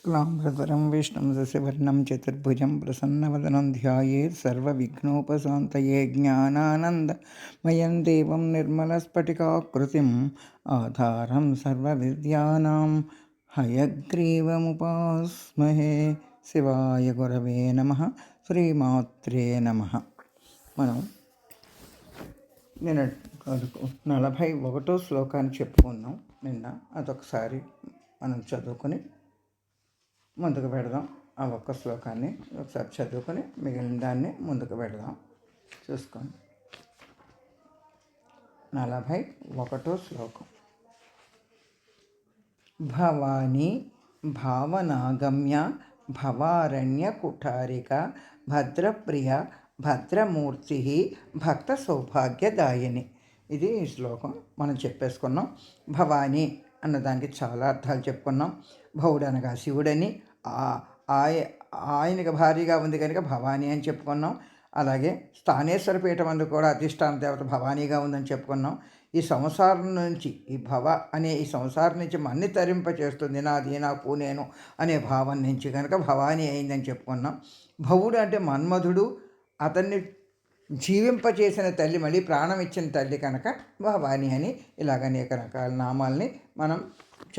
शुक्लाम्बरधरं विष्णुं शशिवर्णं चतुर्भुजं प्रसन्नवदनं ध्यायेत् सर्वविघ्नोपशान्तये ज्ञानानन्दमयं देवं निर्मलस्फटिकाकृतिम् आधारं सर्वविद्यानां हयग्रीवमुपास्महे శివాయ గురవే నమ శ్రీమాత్రే నమ మనం నేను వరకు నలభై ఒకటో శ్లోకాన్ని చెప్పుకున్నాం నిన్న అదొకసారి మనం చదువుకొని ముందుకు పెడదాం. ఆ ఒక్క శ్లోకాన్ని ఒకసారి చదువుకొని మిగిలిన దాన్ని ముందుకు పెడదాం. చూసుకోండి. నలభై ఒకటో శ్లోకం. భవానీ భావనాగమ్య భవారణ్య కుఠారిక భద్రప్రియ భద్రమూర్తి భక్త సౌభాగ్యదాయిని ఇది శ్లోకం. మనం చెప్పేసుకున్నాం. భవానీ అన్నదానికి చాలా అర్థాలు చెప్పుకున్నాం. భవుడు అనగా శివుడని ఆయ ఆయనకి భారీగా ఉంది కనుక భవానీ అని చెప్పుకున్నాం. అలాగే స్థానేశ్వర పీఠం అందు కూడా అధిష్టాన దేవత భవానీగా ఉందని చెప్పుకున్నాం. ఈ సంసారం నుంచి ఈ భవ అనే ఈ సంసారం నుంచి మన్ని తరింప చేస్తుంది నాది నా పూనేను అనే భావం నుంచి కనుక భవానీ అయిందని చెప్పుకున్నాం. భవుడు అంటే మన్మధుడు అతన్ని జీవింపచేసిన తల్లి మళ్ళీ ప్రాణం ఇచ్చిన తల్లి కనుక భవాని అని ఇలాగ అనేక రకాల నామాల్ని మనం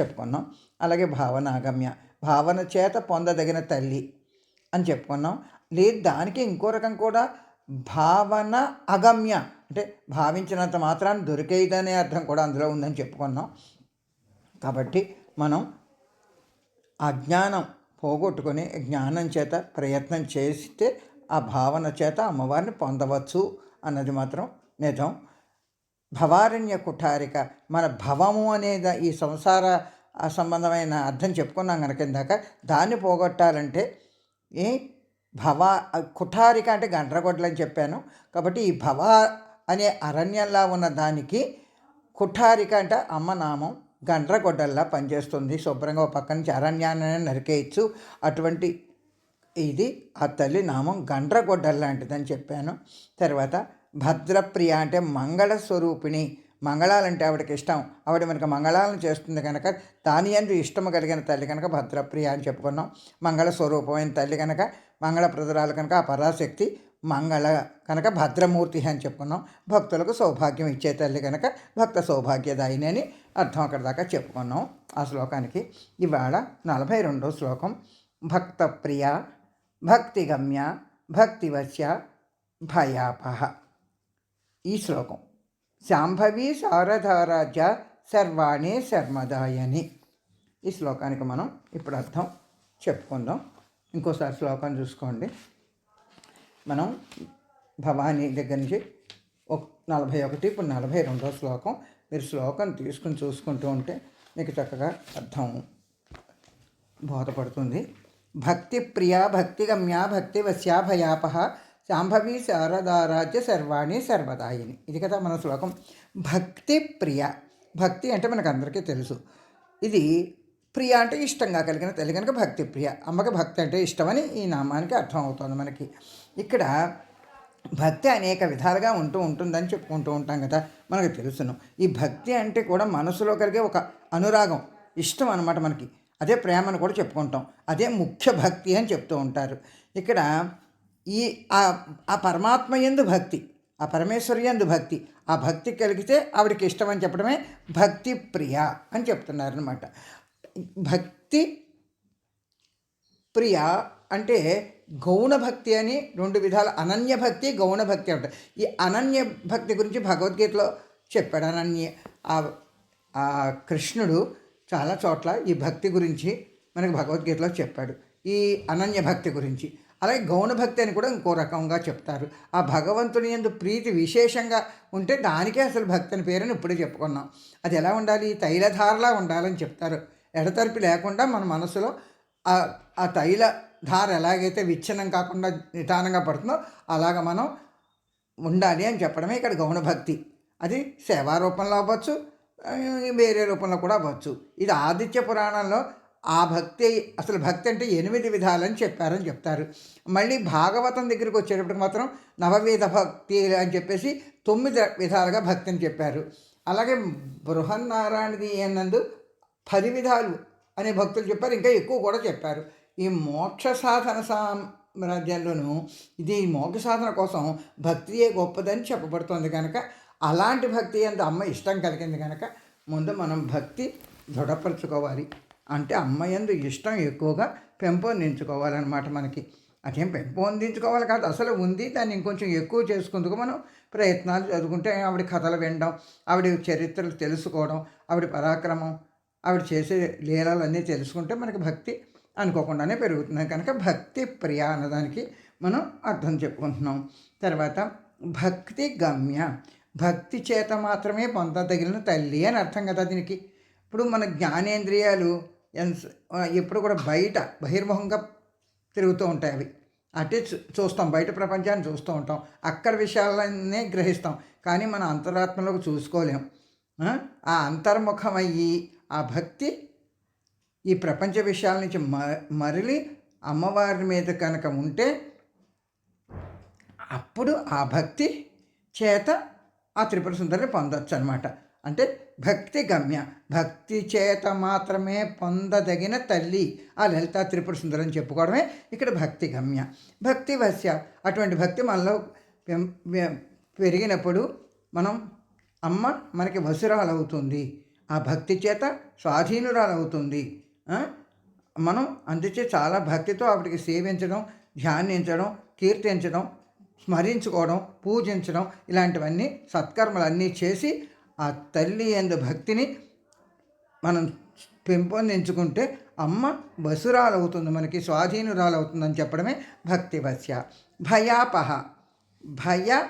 చెప్పుకున్నాం. అలాగే భావనాగమ్య. భావన చేత పొందదగిన తల్లి అని చెప్పుకున్నాం. లేదు దానికి ఇంకో రకం కూడా భావన అగమ్య. అంటే భావించినంత మాత్రాన్ని దొరికేదనే అర్థం కూడా అందులో ఉందని చెప్పుకున్నాం. కాబట్టి మనం అజ్ఞానం పోగొట్టుకొని జ్ఞానం చేత ప్రయత్నం చేస్తే ఆ భావన చేత అమ్మవారిని పొందవచ్చు అన్నది మాత్రం నిజం. భవారణ్య కుఠారిక మన భవము అనేది ఈ సంసార సంబంధమైన అర్థం చెప్పుకున్నాం కనుక ఇందాక. దాన్ని పోగొట్టాలంటే ఏ భవ కుఠారిక అంటే గండ్రగొడ్డలు అని చెప్పాను. కాబట్టి ఈ భవ అనే అరణ్యంలా ఉన్న దానికి కుఠారిక అంటే అమ్మ నామం గండ్రగొడ్డల్లా పనిచేస్తుంది. శుభ్రంగా ఒక పక్క నుంచి అరణ్యాన్ని నరికేయచ్చు. అటువంటి ఇది ఆ తల్లి నామం గండ్రగొడ్డల్ లాంటిదని చెప్పాను. తర్వాత భద్రప్రియ అంటే మంగళ స్వరూపిణి మంగళాలంటే ఆవిడకి ఇష్టం. ఆవిడ మనకు మంగళాలను చేస్తుంది కనుక దాని అందు ఇష్టము కలిగిన తల్లి కనుక భద్రప్రియ అని చెప్పుకున్నాం. మంగళ స్వరూపమైన తల్లి కనుక మంగళప్రదరాలు కనుక ఆ పరాశక్తి మంగళ కనుక భద్రమూర్తి అని చెప్పుకున్నాం. భక్తులకు సౌభాగ్యం ఇచ్చే తల్లి కనుక భక్త సౌభాగ్యదాయిని అని అర్థం అక్కడ దాకా చెప్పుకున్నాం. ఆ శ్లోకానికి ఇవాళ నలభై రెండో శ్లోకం. భక్తప్రియ భక్తిగమ్య భక్తివశ్య భయాపహ. ఈ శ్లోకం. శాంభవి శారదారాజ్య సర్వాణి శర్మదాయని ఈ శ్లోకానికి మనం ఇప్పుడు అర్థం చెప్పుకుందాం. ఇంకోసారి శ్లోకం చూసుకోండి. మనం భవానీ దగ్గర నుంచి ఒక నలభై ఒకటి ఇప్పుడు నలభై రెండో శ్లోకం. మీరు శ్లోకం తీసుకుని చూసుకుంటూ ఉంటే మీకు చక్కగా అర్థం బోధపడుతుంది. భక్తి ప్రియ భక్తిగమ్య భక్తివశ్యా భయాపహ శాంభవి శారదారాజ్య సర్వాణి సర్వదాయిని. ఇది కదా మన శ్లోకం. భక్తి ప్రియ. భక్తి అంటే మనకు అందరికీ తెలుసు. ఇది ప్రియ అంటే ఇష్టంగా కలిగిన తల్లి కనుక భక్తి ప్రియ. అమ్మకి భక్తి అంటే ఇష్టమని ఈ నామానికి అర్థం అవుతుంది మనకి. ఇక్కడ భక్తి అనేక విధాలుగా ఉంటూ ఉంటుందని చెప్పుకుంటూ ఉంటాం కదా మనకు తెలుసును. ఈ భక్తి అంటే కూడా మనసులో కలిగే ఒక అనురాగం ఇష్టం అనమాట మనకి. అదే ప్రేమను కూడా చెప్పుకుంటాం. అదే ముఖ్య భక్తి అని చెప్తూ ఉంటారు. ఇక్కడ ఈ ఆ పరమాత్మ ఎందు భక్తి ఆ పరమేశ్వరి ఎందు భక్తి ఆ భక్తి కలిగితే ఆవిడకి ఇష్టం అని చెప్పడమే భక్తి ప్రియ అని చెప్తున్నారనమాట భక్తి ప్రియ అంటే గౌణ భక్తి అని రెండు విధాల అనన్య భక్తి గౌణ భక్తి అంటారు. ఈ అనన్య భక్తి గురించి భగవద్గీతలో చెప్పాడు అనన్య. ఆ కృష్ణుడు చాలా చోట్ల ఈ భక్తి గురించి మనకు భగవద్గీతలో చెప్పాడు. ఈ అనన్య భక్తి గురించి. అలాగే గౌణ భక్తి అని కూడా ఇంకో రకంగా చెప్తారు. ఆ భగవంతుని ఎందు ప్రీతి విశేషంగా ఉంటే దానికే అసలు భక్తి అని పేరుని ఇప్పుడే చెప్పుకున్నాం. అది ఎలా ఉండాలి? తైలధారలా ఉండాలని చెప్తారు. ఎడతరిపి లేకుండా మన మనసులో ఆ తైల ధార ఎలాగైతే విచ్ఛిన్నం కాకుండా నిదానంగా పడుతుందో అలాగ మనం ఉండాలి అని చెప్పడమే ఇక్కడ గౌణ భక్తి. అది సేవా రూపంలో అవ్వచ్చు వేరే రూపంలో కూడా అవ్వచ్చు. ఇది ఆదిత్య పురాణంలో ఆ భక్తి అసలు భక్తి అంటే ఎనిమిది విధాలని చెప్పారని చెప్తారు. మళ్ళీ భాగవతం దగ్గరికి వచ్చేటప్పటికి మాత్రం నవవిధ భక్తి అని చెప్పేసి తొమ్మిది విధాలుగా భక్తిని చెప్పారు. అలాగే బృహన్నారాయణది అన్నందు పది విధాలు అనే భక్తులు చెప్పారు. ఇంకా ఎక్కువ కూడా చెప్పారు. ఈ మోక్ష సాధన సామ్రాజ్యంలోనూ ఇది ఈ మోక్ష సాధన కోసం భక్తియే గొప్పదని చెప్పబడుతుంది కనుక అలాంటి భక్తి అంత అమ్మ ఇష్టం కలిగింది కనుక ముందు మనం భక్తి దృఢపరచుకోవాలి. అంటే అమ్మయందు ఇష్టం ఎక్కువగా పెంపొందించుకోవాలన్నమాట మనకి. అదేం పెంపొందించుకోవాలి కాదు అసలు ఉంది దాన్ని ఇంకొంచెం ఎక్కువ చేసుకుందుకు మనం ప్రయత్నాలు చదువుకుంటే ఆవిడ కథలు వినడం ఆవిడ చరిత్రలు తెలుసుకోవడం ఆవిడ పరాక్రమం ఆవిడ చేసే లీలలన్నీ తెలుసుకుంటే మనకి భక్తి అనుకోకుండానే పెరుగుతుంది. కనుక భక్తి ప్రియ అన్నదానికి మనం అర్థం చెప్పుకుంటున్నాం. తర్వాత భక్తి గమ్య. భక్తి చేత మాత్రమే పొందదగిన తల్లి అని అర్థం కదా దీనికి. ఇప్పుడు మన జ్ఞానేంద్రియాలు ఎంత ఎప్పుడు కూడా బయట బహిర్ముఖంగా తిరుగుతూ ఉంటాయి అవి. అటే చూ- చూస్తాం బయట ప్రపంచాన్ని చూస్తూ ఉంటాం. అక్కడ విషయాలనే గ్రహిస్తాం. కానీ మన అంతరాత్మలోకి చూసుకోలేం. ఆ? ఆ అంతర్ముఖమయ్యి ఆ భక్తి ఈ ప్రపంచ విషయాల నుంచి మ మరలి అమ్మవారి మీద కనుక ఉంటే అప్పుడు ఆ భక్తి చేత ఆ త్రిపుర సుందరిని పొందొచ్చు అనమాట అంటే భక్తి గమ్య భక్తి చేత మాత్రమే పొందదగిన తల్లి. ఆ లలిత త్రిపుర సుందరం అని చెప్పుకోవడమే ఇక్కడ భక్తి గమ్య భక్తి వశ్య అటువంటి భక్తి మనలో పెరిగినప్పుడు మనం అమ్మ మనకి వసురాలవుతుంది ఆ భక్తి చేత స్వాధీనురాలవుతుంది. మనం అందుచే చాలా భక్తితో ఆవిడకి సేవించడం ధ్యానించడం కీర్తించడం స్మరించుకోవడం పూజించడం ఇలాంటివన్నీ సత్కర్మలన్నీ చేసి ఆ తల్లి ఎందు భక్తిని మనం పెంపొందించుకుంటే అమ్మ వసురాలవుతుంది మనకి స్వాధీనురాలవుతుందని చెప్పడమే భక్తి వశ్య భయాపహ. భయ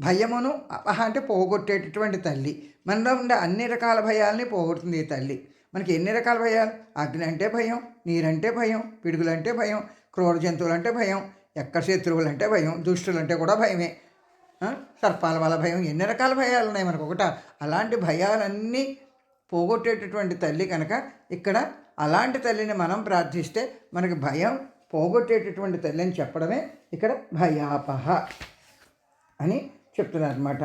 భయమును అపహ అంటే పోగొట్టేటటువంటి తల్లి. మనలో ఉండే అన్ని రకాల భయాల్ని పోగొడుతుంది ఈ తల్లి. మనకి ఎన్ని రకాల భయాలు? అగ్ని అంటే భయం నీరంటే భయం పిడుగులంటే భయం క్రూర జంతువులంటే భయం ఎక్కడ శత్రువులు అంటే భయం దుష్టులంటే కూడా భయమే. సర్పాల వల్ల భయం ఎన్ని రకాల భయాలు ఉన్నాయి మనకు ఒకట. అలాంటి భయాలన్నీ పోగొట్టేటటువంటి తల్లి కనుక ఇక్కడ అలాంటి తల్లిని మనం ప్రార్థిస్తే మనకి భయం పోగొట్టేటటువంటి తల్లి అని చెప్పడమే ఇక్కడ భయాపహ అని చెప్తున్నారు అనమాట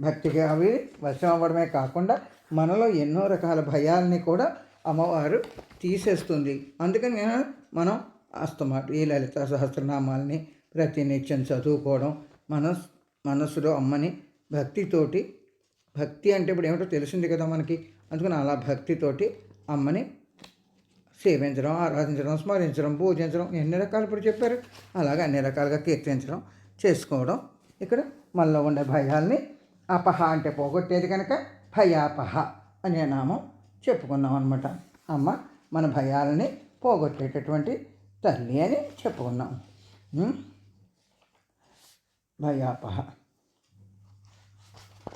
భక్తికి అవి వశం అవ్వడమే కాకుండా మనలో ఎన్నో రకాల భయాల్ని కూడా అమ్మవారు తీసేస్తుంది. అందుకని నేను మనం అస్తమాట ఈ లలిత సహస్రనామాల్ని ప్రతినిత్యం చదువుకోవడం మనం మనస్సులో అమ్మని భక్తితోటి భక్తి అంటే ఇప్పుడు ఏమిటో తెలిసింది కదా మనకి. అందుకని అలా భక్తితోటి అమ్మని సేవించడం ఆరాధించడం స్మరించడం పూజించడం ఎన్ని రకాలు ఇప్పుడు చెప్పారు? అలాగే అన్ని రకాలుగా కీర్తించడం చేసుకోవడం. ఇక్కడ మనలో ఉండే భయాల్ని అపహ అంటే పోగొట్టేది కనుక భయాపహ అనే నామం చెప్పుకున్నాం అనమాట అమ్మ మన భయాలని పోగొట్టేటటువంటి తల్లి అని చెప్పుకున్నాం. భయాపహ.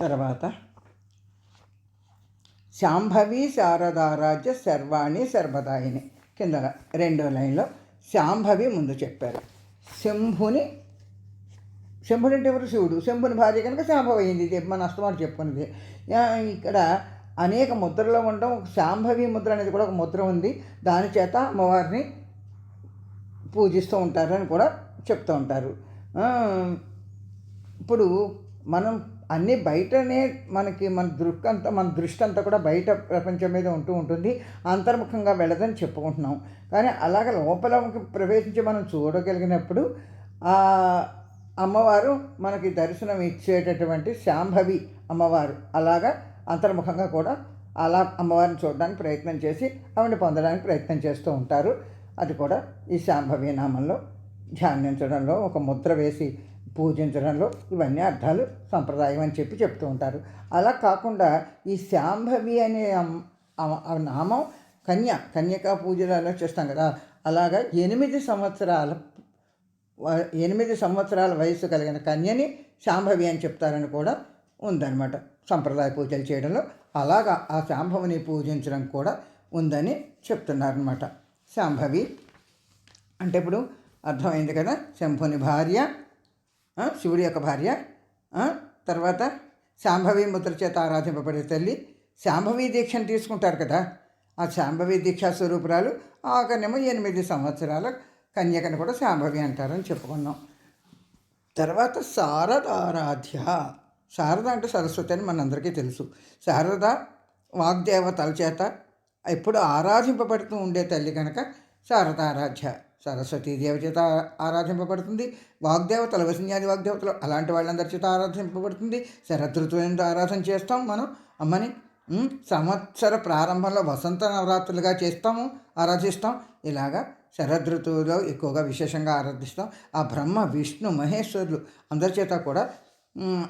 తర్వాత శాంభవి శారదారాజ్య సర్వాణి సర్వదాయిని. కింద రెండో లైన్లో శాంభవి ముందు చెప్పారు. శంభుని శంభుడు అంటే ఎవరు? శివుడు. శంభుని భార్య కనుక శాంభవి అయింది. ఇది మన అస్తమాట చెప్పుకున్నది. ఇక్కడ అనేక ముద్రలో ఉండడం ఒక శాంభవి ముద్ర అనేది కూడా ఒక ముద్ర ఉంది. దాని చేత అమ్మవారిని పూజిస్తూ ఉంటారని కూడా చెప్తూ ఉంటారు. ఇప్పుడు మనం అన్నీ బయటనే మనకి మన దృక్ అంతా మన దృష్టి అంతా కూడా బయట ప్రపంచం మీద ఉంటూ ఉంటుంది. అంతర్ముఖంగా వెళ్ళదని చెప్పుకుంటున్నాం. కానీ అలాగ లోపలకి ప్రవేశించి మనం చూడగలిగినప్పుడు ఆ అమ్మవారు మనకి దర్శనం ఇచ్చేటటువంటి శాంభవి అమ్మవారు అలాగా అంతర్ముఖంగా కూడా అలా అమ్మవారిని చూడడానికి ప్రయత్నం చేసి ఆవిడని పొందడానికి ప్రయత్నం చేస్తూ ఉంటారు. అది కూడా ఈ శాంభవి నామంలో ధ్యానించడంలో ఒక ముద్ర వేసి పూజించడంలో ఇవన్నీ అర్థాలు సంప్రదాయం అని చెప్పి చెప్తూ ఉంటారు. అలా కాకుండా ఈ శాంభవి అనే నామం కన్య కన్యకా పూజలు అలా చేస్తాం కదా అలాగా ఎనిమిది సంవత్సరాల ఎనిమిది సంవత్సరాల వయసు కలిగిన కన్యని శాంభవి అని చెప్తారని కూడా ఉందన్నమాట. సంప్రదాయ పూజలు చేయడంలో అలాగా ఆ శాంభవిని పూజించడం కూడా ఉందని చెప్తున్నారనమాట శాంభవి అంటే ఇప్పుడు అర్థమైంది కదా శంభుని భార్య శివుడి యొక్క భార్య తర్వాత శాంభవి ముద్ర చేత ఆరాధింపబడే తల్లి శాంభవి దీక్షను తీసుకుంటారు కదా. ఆ శాంభవి దీక్షా స్వరూపురాలు ఆకనేమో ఎనిమిది సంవత్సరాల కన్యకను కూడా శాంభవి అంటారని చెప్పుకున్నాం. తర్వాత శారదారాధ్య. శారద అంటే సరస్వతి అని మనందరికీ తెలుసు. శారద వాగ్దేవతల చేత ఎప్పుడు ఆరాధింపబడుతూ ఉండే తల్లి కనుక శారదారాధ్య. సరస్వతీదేవి చేత ఆరాధింపబడుతుంది. వాగ్దేవతలు వసిన్యాది వాగ్దేవతలు అలాంటి వాళ్ళందరి చేత ఆరాధింపబడుతుంది. శరదృతువులతో ఆరాధన చేస్తాం మనం. అమ్మని సంవత్సర ప్రారంభంలో వసంత నవరాత్రులుగా చేస్తాము ఆరాధిస్తాం. ఇలాగా శరదృతువులో ఎక్కువగా విశేషంగా ఆరాధిస్తాం. ఆ బ్రహ్మ విష్ణు మహేశ్వరులు అందరి చేత కూడా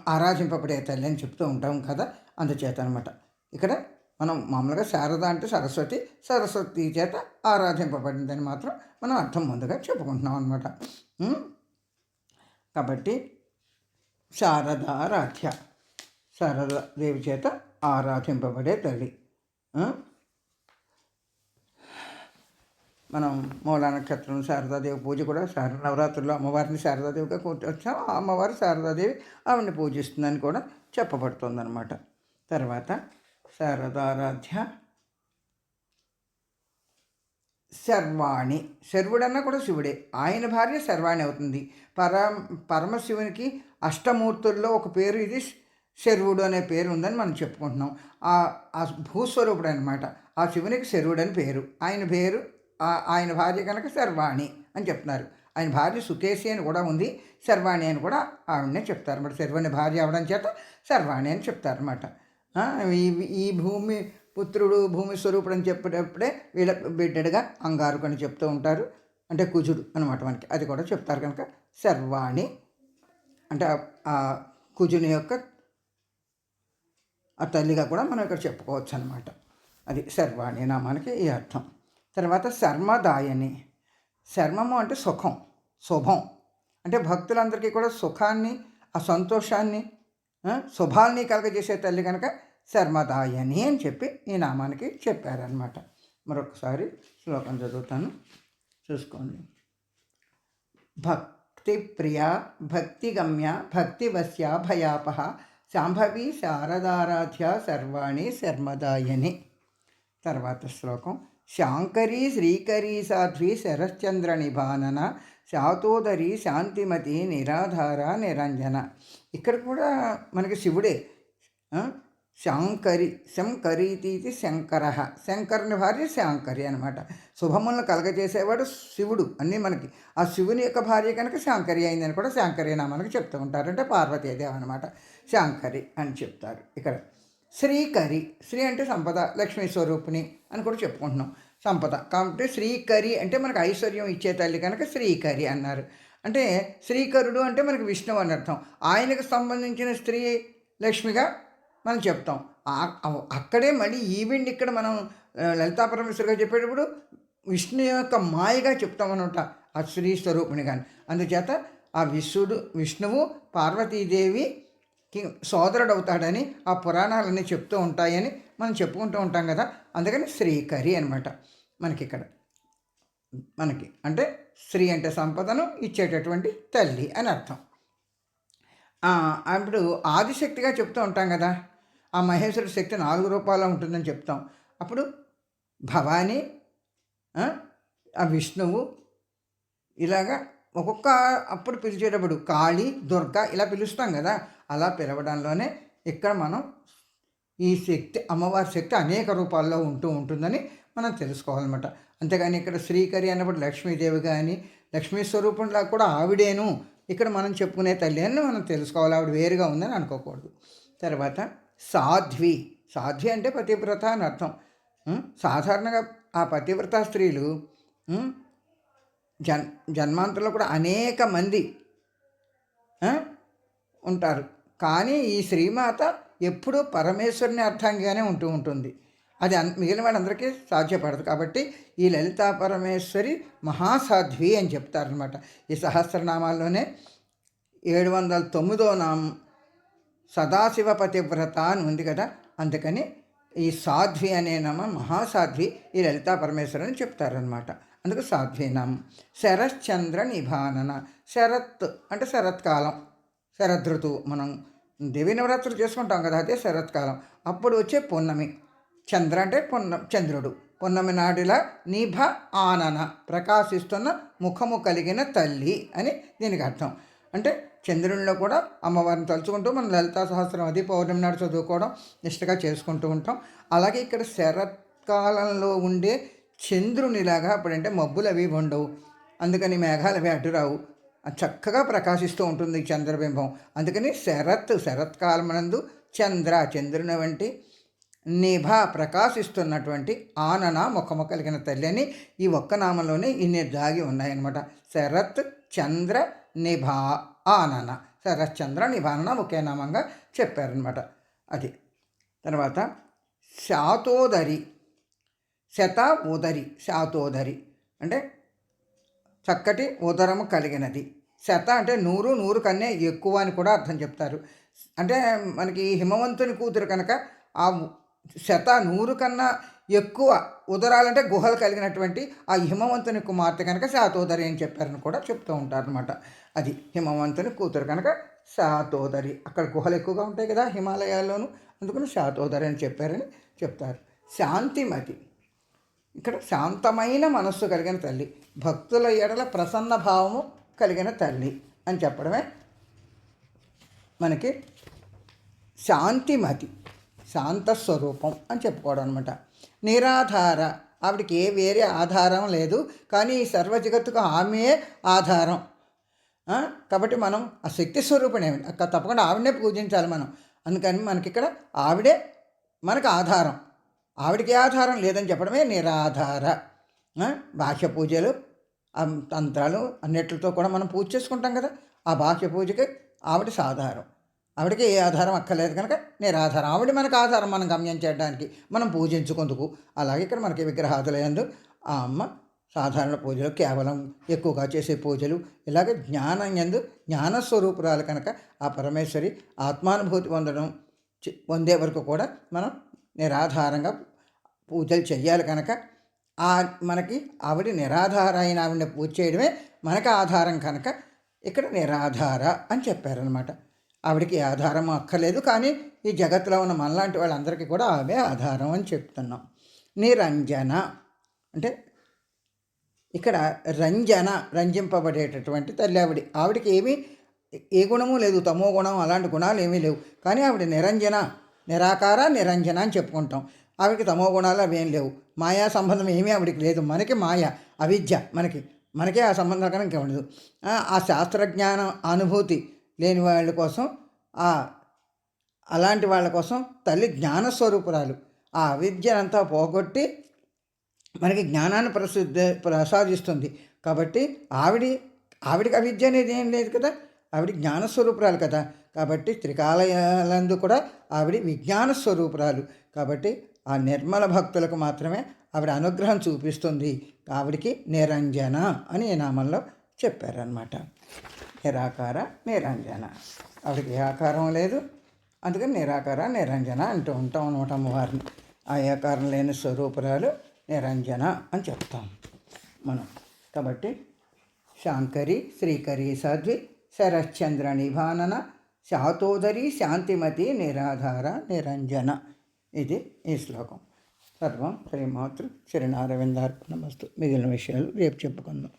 ఆరాధింపబడే తల్లి అని చెప్తూ ఉంటాం కదా. అందుచేత అనమాట ఇక్కడ మనం మామూలుగా శారద అంటే సరస్వతి సరస్వతి చేత ఆరాధింపబడిందని మాత్రం మనం అర్థం ముందుగా చెప్పుకుంటున్నాం అనమాట కాబట్టి శారదారాధ్య శారదాదేవి చేత ఆరాధింపబడే తల్లి. మనం మూలా నక్షత్రం శారదాదేవి పూజ కూడా శార నవరాత్రుల్లో అమ్మవారిని శారదాదేవిగా కూర్చొచ్చాం అమ్మవారు శారదాదేవి ఆవిడని పూజిస్తుందని కూడా చెప్పబడుతుందన్నమాట. తర్వాత శారదారాధ్య. శర్వాణి. శర్వుడన్నా కూడా శివుడే. ఆయన భార్య శర్వాణి అవుతుంది. పర పరమశివునికి అష్టమూర్తుల్లో ఒక పేరు ఇది శర్వుడు అనే పేరు ఉందని మనం చెప్పుకుంటున్నాం. ఆ ఆ భూస్వరూపుడు అనమాట ఆ శివునికి శర్వుడు అని పేరు. ఆయన పేరు ఆ- ఆయన భార్య కనుక శర్వాణి అని చెప్తున్నారు. ఆయన భార్య సుకేశి అని కూడా ఉంది. శర్వాణి అని కూడా ఆవిడనే చెప్తారన్నమాట. శర్వాణి భార్య అవడం చేత శర్వాణి అని చెప్తారన్నమాట. ఈ ఈ భూమి పుత్రుడు భూమి స్వరూపుడు అని చెప్పేటప్పుడే వీళ్ళ బిడ్డడుగా అంగారుకు అని చెప్తూ ఉంటారు. అంటే కుజుడు అనమాట మనకి. అది కూడా చెప్తారు కనుక శర్వాణి అంటే ఆ- కుజుని యొక్క ఆ తల్లిగా కూడా మనం ఇక్కడ చెప్పుకోవచ్చు అనమాట అది శర్వాణి నామానికి ఈ అర్థం. తర్వాత శర్మదాయని శర్మము అంటే సుఖం శుభం. అంటే భక్తులందరికీ కూడా సుఖాన్ని ఆ సంతోషాన్ని శుభాల్ని కలగజేసే తల్లి కనుక శర్మదాయని అని చెప్పి ఈ నామానికి చెప్పారనమాట మరొకసారి శ్లోకం చదువుతాను. చూసుకోండి. భక్తి ప్రియ భక్తిగమ్య భక్తివశ్య భయాపహ శాంభవి శారదారాధ్య సర్వాణి శర్మదాయని. తర్వాత శ్లోకం. శాంకరీ శ్రీకరీ సాధ్వి శరశ్చంద్ర నిభానన శాతోదరి శాంతిమతి నిరాధార నిరంజన. ఇక్కడ కూడా మనకి శివుడే శాంకరి శంకరీతి శంకర. శంకరుని భార్య శాంకరి అనమాట శుభములను కలగజేసేవాడు శివుడు. అన్నీ మనకి. ఆ శివుని యొక్క భార్య కనుక శాంకరి అయిందని కూడా శాంకరి నామానికి చెప్తూ ఉంటారు. అంటే పార్వతీదేవి అనమాట శాంకరి అని చెప్తారు ఇక్కడ. శ్రీకరి. శ్రీ అంటే సంపద లక్ష్మీ స్వరూపిణి అని కూడా చెప్పుకుంటున్నాం. సంపద. కాబట్టి శ్రీకరి అంటే మనకు ఐశ్వర్యం ఇచ్చే తల్లి కనుక శ్రీకరి అన్నారు. అంటే శ్రీకరుడు అంటే మనకి విష్ణువు అని అర్థం. ఆయనకు సంబంధించిన స్త్రీ లక్ష్మిగా మనం చెప్తాం. అక్కడే మళ్ళీ ఈవెంట్ ఇక్కడ మనం లలితా పరమేశ్వరిగా చెప్పేటప్పుడు విష్ణు యొక్క మాయగా చెప్తామన్నమాట. ఆ శ్రీ స్వరూపిణి కానీ అందుచేత ఆ విష్ణుడు విష్ణువు పార్వతీదేవి సోదరుడు అవుతాడని ఆ పురాణాలన్నీ చెప్తూ ఉంటాయని మనం చెప్పుకుంటూ ఉంటాం కదా. అందుకని శ్రీకరి అనమాట మనకి ఇక్కడ మనకి అంటే స్త్రీ అంటే సంపదను ఇచ్చేటటువంటి తల్లి అని అర్థం. ఇప్పుడు అప్పుడు ఆదిశక్తిగా చెప్తూ ఉంటాం కదా. ఆ మహేశ్వర శక్తి నాలుగు రూపాయలు ఉంటుందని చెప్తాం. అప్పుడు భవానీ ఆ, ఆ విష్ణువు ఇలాగా ఒక్కొక్క అప్పుడు పిలిచేటప్పుడు కాళీ దుర్గ ఇలా పిలుస్తాం కదా. అలా పిలవడంలోనే ఇక్కడ మనం ఈ శక్తి అమ్మవారి శక్తి అనేక రూపాల్లో ఉంటూ ఉంటుందని మనం తెలుసుకోవాలన్నమాట. అంతేగాని ఇక్కడ శ్రీకరి అన్నప్పుడు లక్ష్మీదేవి కానీ లక్ష్మీ స్వరూపంలా కూడా ఆవిడేను ఇక్కడ మనం చెప్పుకునే తల్లి అని మనం తెలుసుకోవాలి. ఆవిడ వేరుగా ఉందని అనుకోకూడదు. తర్వాత సాధ్వి. సాధ్వి అంటే పతివ్రత అని అర్థం. సాధారణంగా ఆ పతివ్రత స్త్రీలు జన్ జన్మాంతరంలో కూడా అనేక మంది ఉంటారు. కానీ ఈ శ్రీమాత ఎప్పుడూ పరమేశ్వరుని అర్థంగానే ఉంటూ ఉంటుంది. అది అన్ మిగిలిన వాళ్ళందరికీ సాధ్యపడదు. కాబట్టి ఈ లలితా పరమేశ్వరి మహాసాధ్వి అని చెప్తారనమాట ఈ సహస్రనామాల్లోనే ఏడు వందల తొమ్మిదో నామం సదాశివ పతివ్రత అని ఉంది కదా. అందుకని ఈ సాధ్వి అనే నామం మహాసాధ్వి ఈ లలితా పరమేశ్వరి అని చెప్తారనమాట అందుకు సాధ్వి నామం. శరశ్చంద్ర నిభానన. శరత్ అంటే శరత్కాలం. శరదృతువు. మనం దేవి నవరాత్రులు చేసుకుంటాం కదా అదే శరత్కాలం. అప్పుడు వచ్చే పున్నమి. చంద్ర అంటే పున్న చంద్రుడు. పున్నమి నాడిలా నిభ ఆనన ప్రకాశిస్తున్న ముఖము కలిగిన తల్లి అని దీనికి అర్థం. అంటే చంద్రునిలో కూడా అమ్మవారిని తలుచుకుంటూ మనం లలితా సహస్రం అది పౌర్ణమి నాడు చదువుకోవడం నిష్టగా చేసుకుంటూ ఉంటాం. అలాగే ఇక్కడ శరత్కాలంలో ఉండే చంద్రునిలాగా అప్పుడంటే మబ్బులు అవి ఉండవు. అందుకని మేఘాలు అవి అటు చక్కగా ప్రకాశిస్తూ ఉంటుంది చంద్రబింబం. అందుకని శరత్ శరత్కాలమనందు చంద్ర చంద్రుని వంటి నిభ ప్రకాశిస్తున్నటువంటి ఆనన ముఖము కలిగిన తల్లి అని ఈ ఒక్క నామంలోనే ఇన్ని దాగి ఉన్నాయన్నమాట. శరత్ చంద్ర నిభా ఆనన. శరత్ చంద్ర నిభానన ఒకే నామంగా చెప్పారనమాట అది. తర్వాత శాతోదరి. శత ఉదరి శాతోదరి. అంటే చక్కటి ఉదరము కలిగినది. శత అంటే నూరు నూరు కన్నా ఎక్కువ అని కూడా అర్థం చెప్తారు. అంటే మనకి హిమవంతుని కూతురు కనుక ఆ శత నూరు కన్నా ఎక్కువ ఉదరాలంటే గుహలు కలిగినటువంటి ఆ హిమవంతుని కుమార్తె కనుక శాతోదరి అని చెప్పారని కూడా చెప్తూ ఉంటారనమాట అది హిమవంతుని కూతురు కనుక శాతోదరి. అక్కడ గుహలు ఎక్కువగా ఉంటాయి కదా హిమాలయాల్లోనూ. అందుకని శాతోదరి అని చెప్పారని చెప్తారు. శాంతిమతి. ఇక్కడ శాంతమైన మనస్సు కలిగిన తల్లి. భక్తుల ఎడల ప్రసన్న భావము కలిగిన తల్లి అని చెప్పడమే మనకి శాంతిమతి. శాంత స్వరూపం అని చెప్పుకోవడం అనమాట నిరాధార. ఆవిడకి ఏ వేరే ఆధారం లేదు. కానీ ఈ సర్వ జగత్తుకు ఆమె ఆధారం. కాబట్టి మనం ఆ శక్తి స్వరూపిణి తప్పకుండా ఆవిడనే పూజించాలి మనం. అందుకని మనకి ఇక్కడ ఆవిడే మనకు ఆధారం. ఆవిడకి ఆధారం లేదని చెప్పడమే నిరాధార. బాహ్య పూజలు తంత్రాలు అన్నిటితో కూడా మనం పూజ చేసుకుంటాం కదా. ఆ బాహ్య పూజకి ఆవిడ సాధారం. ఆవిడకి ఏ ఆధారం అక్కర్లేదు కనుక నిరాధారం. ఆవిడ మనకు ఆధారం మనం గమ్యం చేయడానికి మనం పూజించుకుందుకు. అలాగే ఇక్కడ మనకి విగ్రహాదులందు ఆ అమ్మ సాధారణ పూజలు కేవలం ఎక్కువగా చేసే పూజలు ఇలాగే జ్ఞానం ఎందు జ్ఞానస్వరూపురాలు కనుక ఆ పరమేశ్వరి ఆత్మానుభూతి పొందడం పొందే వరకు కూడా మనం నిరాధారంగా పూజలు చేయాలి కనుక. ఆ మనకి ఆవిడ నిరాధార అయిన ఆవిడని పూజ చేయడమే మనకు ఆధారం కనుక. ఇక్కడ నిరాధార అని చెప్పారనమాట ఆవిడకి ఆధారం అక్కర్లేదు కానీ ఈ జగత్తులో ఉన్న మనలాంటి వాళ్ళందరికీ కూడా ఆమె ఆధారం అని చెప్తున్నాం. నిరంజన అంటే ఇక్కడ రంజన రంజింపబడేటటువంటి తల్లి ఆవిడ. ఆవిడకి ఏమీ ఏ గుణము లేదు తమో గుణం అలాంటి గుణాలు ఏమీ లేవు. కానీ ఆవిడ నిరంజన నిరాకార నిరంజన అని చెప్పుకుంటాం. ఆవిడకి తమో గుణాలు అవేం లేవు. మాయా సంబంధం ఏమీ ఆవిడకి లేదు. మనకి మాయ అవిద్య మనకి మనకే ఆ సంబంధం కనుక ఉండదు. ఆ, ఆ శాస్త్రజ్ఞానం అనుభూతి లేని వాళ్ళ కోసం ఆ అలాంటి వాళ్ళ కోసం తల్లి జ్ఞానస్వరూపురాలు. ఆ అవిద్యనంతా పోగొట్టి మనకి జ్ఞానాన్ని ప్రసిద్ధ ప్రసాదిస్తుంది. కాబట్టి ఆవిడి ఆవిడికి అవిద్య అనేది ఏం లేదు కదా? ఆవిడ జ్ఞానస్వరూపురాలు కదా? కాబట్టి త్రికాలయాలందు కూడా ఆవిడ విజ్ఞాన స్వరూపురాలు కాబట్టి ఆ నిర్మల భక్తులకు మాత్రమే ఆవిడ అనుగ్రహం చూపిస్తుంది. ఆవిడికి నిరంజన అని ఈ నామంలో చెప్పారనమాట నిరాకార నిరంజన. ఆవిడకి ఏ ఆకారం లేదు. అందుకని నిరాకార నిరంజన అంటూ ఉంటాం అనమాట అమ్మవారిని. ఆ ఆకారం లేని స్వరూపురాలు నిరంజన అని చెప్తాం మనం. కాబట్టి శాంకరి శ్రీకరి సాధ్వి శరశ్చంద్ర నిభానన శాతోదరి శాంతిమతి నిరాధార నిరంజన. ఇది ఈ శ్లోకం. సర్వం శ్రీమాతృ శ్రీనారాయణ మిగిలిన విషయాలు రేపు చెప్పుకుందాం.